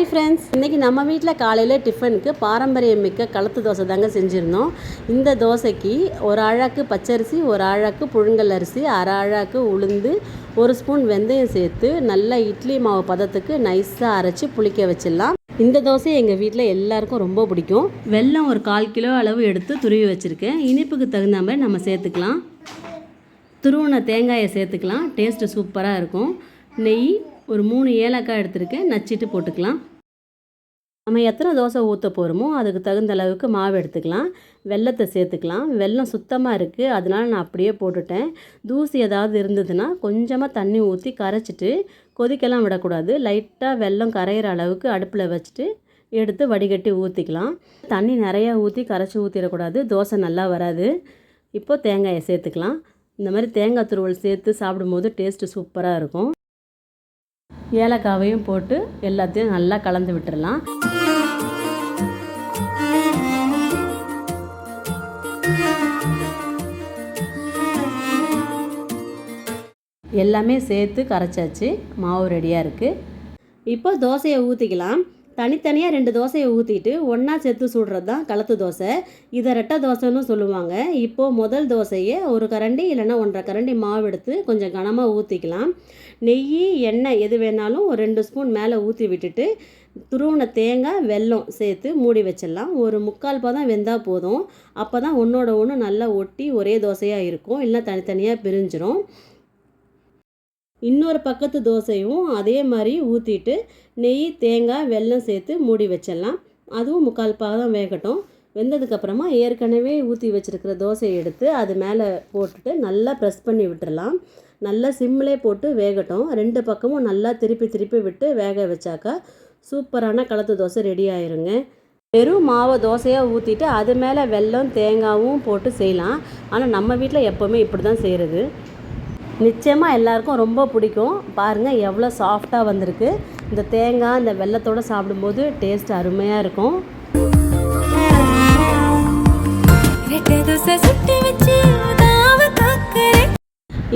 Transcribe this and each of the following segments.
Hi friends இன்றைக்கி நம்ம வீட்டில் காலையில் டிஃபனுக்கு பாரம்பரியம் மிக்க கலத்து தோசை தாங்க செஞ்சுருந்தோம். இந்த தோசைக்கு ஒரு அழாக்கு பச்சரிசி ஒரு அழாக்கு புழுங்கல் அரிசி அரை அழாக்கு உளுந்து ஒரு ஸ்பூன் வெந்தயம் சேர்த்து நல்லா இட்லி மாவு பதத்துக்கு நைஸாக அரைச்சி புளிக்க வச்சிடலாம். இந்த தோசை எங்கள் வீட்டில் எல்லாருக்கும் ரொம்ப பிடிக்கும். வெல்லம் ஒரு கால் கிலோ அளவு எடுத்து துருவி வச்சுருக்கேன். இனிப்புக்கு தகுந்த மாதிரி நம்ம சேர்த்துக்கலாம். துருவின தேங்காயை சேர்த்துக்கலாம். டேஸ்ட்டு சூப்பராக இருக்கும். நெய் ஒரு மூணு ஏலக்காய் எடுத்திருக்கேன். நச்சிட்டு போட்டுக்கலாம். நம்ம எத்தனை தோசை ஊற்ற போகிறோமோ அதுக்கு தகுந்த அளவுக்கு மாவு எடுத்துக்கலாம். வெல்லத்தை சேர்த்துக்கலாம். வெல்லம் சுத்தமாக இருக்குது அதனால் நான் அப்படியே போட்டுட்டேன். தூசி ஏதாவது இருந்ததுன்னா கொஞ்சமாக தண்ணி ஊற்றி கரைச்சிட்டு கொதிக்கலாம் விடக்கூடாது. லைட்டாக வெல்லம் கரையிற அளவுக்கு அடுப்பில் வச்சுட்டு எடுத்து வடிகட்டி ஊற்றிக்கலாம் தண்ணி நிறையா ஊற்றி கரைச்சி ஊற்றிடக்கூடாது தோசை நல்லா வராது. இப்போது தேங்காயை சேர்த்துக்கலாம். இந்த மாதிரி தேங்காய் துருவல் சேர்த்து சாப்பிடும்போது டேஸ்ட்டு சூப்பராக இருக்கும். ஏலக்காவையும் போட்டு எல்லாத்தையும் நல்லா கலந்து விட்டுடலாம் எல்லாமே சேர்த்து கரைச்சாச்சு. மாவு ரெடியாக இருக்குது இப்போ தோசையை ஊற்றிக்கலாம் தனித்தனியாக ரெண்டு தோசையை ஊற்றிட்டு ஒன்றா சேர்த்து சுடுறது தான் கலத்து தோசை. இதை ரெட்டை தோசைன்னு சொல்லுவாங்க. இப்போது முதல் தோசையை ஒரு கரண்டி இல்லைன்னா ஒன்றரை கரண்டி மாவு எடுத்து கொஞ்சம் கனமாக ஊற்றிக்கலாம் நெய் எண்ணெய் எது வேணாலும் ஒரு ரெண்டு ஸ்பூன் மேலே ஊற்றி விட்டுட்டு துருவின தேங்காய் வெல்லம் சேர்த்து மூடி வச்சிடலாம். ஒரு முக்கால் பதம் வெந்தால் போதும். அப்போ தான் ஒன்றோட ஒன்று நல்லா ஒட்டி ஒரே தோசையாக இருக்கும். இல்லைன்னா தனித்தனியாக பிரிஞ்சிடும் இன்னொரு பக்கத்து தோசையும் அதே மாதிரி ஊற்றிட்டு நெய் தேங்காய் வெல்லம் சேர்த்து மூடி வச்சிடலாம். அதுவும் முக்கால் பாகம் வேகட்டும். வெந்ததுக்கப்புறமா ஏற்கனவே ஊற்றி வச்சுருக்கிற தோசையை எடுத்து அது மேலே போட்டுட்டு நல்லா ப்ரெஸ் பண்ணி விட்டுடலாம். நல்லா சிம்மிலே போட்டு வேகட்டும். ரெண்டு பக்கமும் நல்லா திருப்பி திருப்பி விட்டு வேக வச்சாக்கா சூப்பரான கலத்து தோசை ரெடி ஆயிருங்க. வெறும் மாவை தோசையாக ஊற்றிட்டு அது மேலே வெல்லம் தேங்காவும் போட்டு செய்யலாம். ஆனால் நம்ம வீட்டில் எப்போவுமே இப்படி தான் செய்கிறது நிச்சயமாக எல்லாருக்கும் ரொம்ப பிடிக்கும். பாருங்கள் எவ்வளோ சாஃப்டாக வந்திருக்கு. இந்த தேங்காய் இந்த வெள்ளத்தோடு சாப்பிடும்போது டேஸ்ட் அருமையாக இருக்கும்.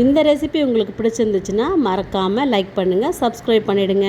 இந்த ரெசிபி உங்களுக்கு பிடிச்சிருந்துச்சுன்னா மறக்காமல் லைக் பண்ணுங்கள் சப்ஸ்கிரைப் பண்ணிவிடுங்க